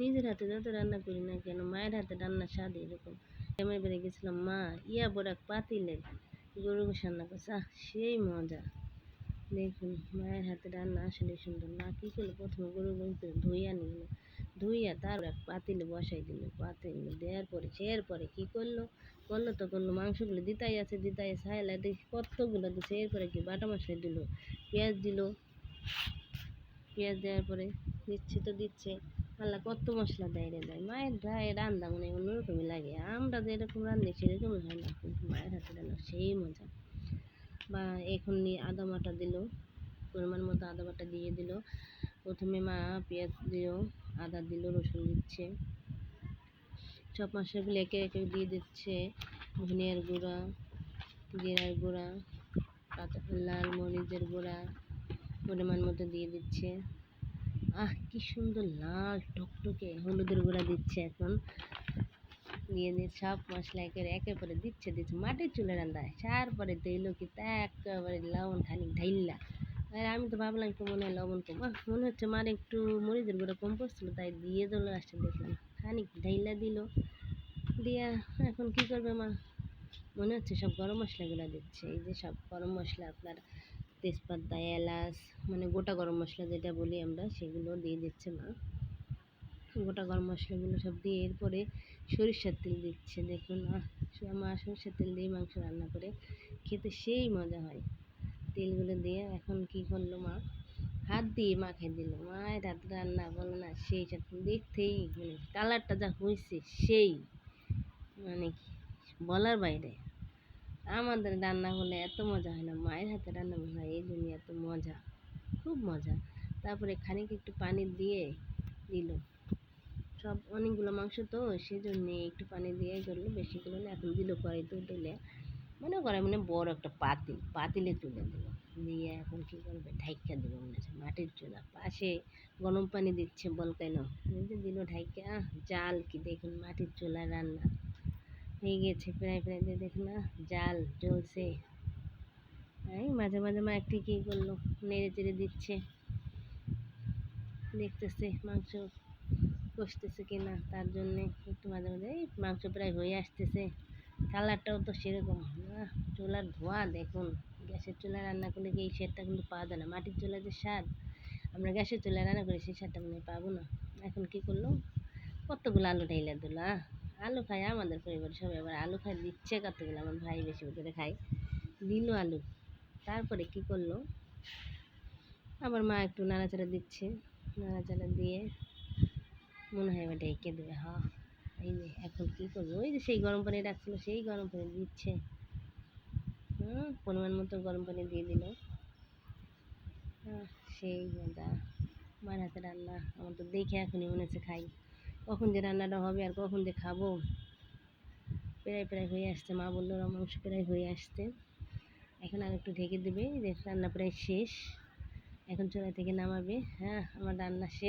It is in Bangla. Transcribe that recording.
নিজের হাতে যত রান্না করি না কেন মায়ের হাতে রান্নার স্বাদ এরকম গ্রামের বাড়ি গেছিলাম মা ইয়া বড় পাতিলের গরু রান্না করছে আহ সেই মজা দেখুন মায়ের হাতে রান্না আসলে সুন্দর মা কী করল প্রথমে গরু গোশ ধুইয়া নিল ধুইয়া তার এক পাতিলে বসাই দিল পাতিলে দেওয়ার পরে সের পরে কী করল করল তো করল মাংসগুলো দিতাই আছে দিতাই আছে হাইলা দেখি কতগুলো দিচ্ছে এরপরে কি বাটা মশলা দিল পেঁয়াজ দিল পেঁয়াজ দেওয়ার পরে দিচ্ছে তো দিচ্ছে আল্লাহ কত মশলা দেয় রে দেয় মায়ের গায়ে রান্না মানে অন্যরকমই লাগে। আমরা যেরকম রান্ধি সেরকমই হয় না। কিন্তু মায়ের হাতে রান্না সেই মজা। বা এখন নিয়ে আদা বাটা দিল, পরিমাণ মতো আদা বাটা দিয়ে দিল। প্রথমে মা পেঁয়াজ দিল, আদা দিল, রসুন দিচ্ছে। সব মশলাগুলো একে একে দিয়ে দিচ্ছে। ধনিয়ার গুঁড়া, জিরার গুঁড়া, কাঁচা লাল মরিচের গুঁড়া পরিমাণ মতো দিয়ে দিচ্ছে। আহ, কি সুন্দর লাল টকটকে হলুদের গুঁড়া দিচ্ছে এখন। নিয়ে নিয়ে সব মশলা একে একে পরে দিচ্ছে দিচ্ছে মাটির চুলে রান্নায় তারপরে দিল কি তা একেবারে লবণ খানি ঢাইল্লা। আর আমি তো ভাবলাম একটু মনে হয় লবণ কম মনে হচ্ছে মার একটু মরিচের গুঁড়া কম পড়ছিল, তাই দিয়ে দিল আসতে দেখলাম খানিক ঢাইলা দিল। দিয়া, এখন কি করবে মা? মনে হচ্ছে সব গরম মশলাগুলো দিচ্ছে। এই যে সব গরম মশলা আপনার তেজপাতা এলাচ মানে গোটা গরম মশলা যেটা বলি আমরা, সেগুলো দিয়ে দিচ্ছে মা। গোটা গরম মশলাগুলো সব দিয়ে এরপরে সরিষার তেল দিচ্ছে। দেখুন মা সরিষার তেল দিয়ে মাংস রান্না করে, খেতে সেই মজা হয়। তেলগুলো দিয়ে এখন কি করল মা? হাত দিয়ে মাখিয়ে দিল। মায়ের হাত রান্না বলো না, সেই দেখতেই মানে কালারটা যা হয়েছে সেই মানে বলার বাইরে। আমাদের রান্না হলে এত মজা হয় না। মায়ের হাতে রান্না হয় এই জন্য এত মজা, খুব মজা। তারপরে খানিক একটু পানি দিয়ে দিল। সব অনেকগুলো মাংস তো, সেজন্য একটু পানি দিয়ে করল বেশিগুলো না, এখন দিল কড়াইতে দিলে মনে করে মানে বড় একটা পাতিল, পাতিলে তুলে দিল। দিয়ে এখন কী করবে? ঢাইকা দেবে মনে হচ্ছে, মাটির চুলা। পাশে গরম পানি দিচ্ছে বলকাই না দিল ঢাইকা জাল কি দেখুন মাটির চুলা রান্না। হয়ে গেছে প্রায় প্রায় দেখুন না, জাল জ্বলছে। এই মাঝে মাঝে মা একটি কী করল, নেড়ে চেড়ে দিচ্ছে। দেখতেছে মাংস কষতেছে কিনা তার জন্যে একটু মাঝে মাঝে, এই মাংস প্রায় হয়ে আসতেছে। কালারটাও তো সেরকম, না, চুলার ধোঁয়া দেখুন। গ্যাসের চুলা রান্না করলে কি এই স্বাদটা কিন্তু পাওয়া যায় না? মাটির চুলা যে স্বাদ, আমরা গ্যাসের চুলায় রান্না করি সেই স্বাদটা মনে পাবো না। এখন কি করল? কতগুলো আলু ঢাইলা দিল আলু খায় আমাদের পরিবারে সবাই। আবার আলু খাই দিচ্ছে কতগুলো? আমার ভাই বেশি করে খায়। দিল আলু। তারপরে কি করল? আবার মা একটু নাড়াচাড়া দিচ্ছে। নাড়াচাড়া দিয়ে মনে হয় এবার ডেকে দেবে। হা, এই যে এখন কী করব? ওই যে সেই গরম পানি রাখছিলো, সেই গরম পানি দিচ্ছে। হুম, পরিমাণ মতো গরম পানি দিয়ে দিল। সেই মজা। মার হাতে রান্না। আমার তো দেখে এখনই মনে হচ্ছে খাই। কখন যে রান্নাটা হবে আর কখন যে খাব। প্রায় প্রায় হয়ে আসছে, মা বলল মাংস প্রায় হয়ে আসছে। এখন আর একটু ঢেকে দেবে, যে রান্না প্রায় শেষ। এখন চুলা থেকে নামাবে। হ্যাঁ আমার রান্না শেষ।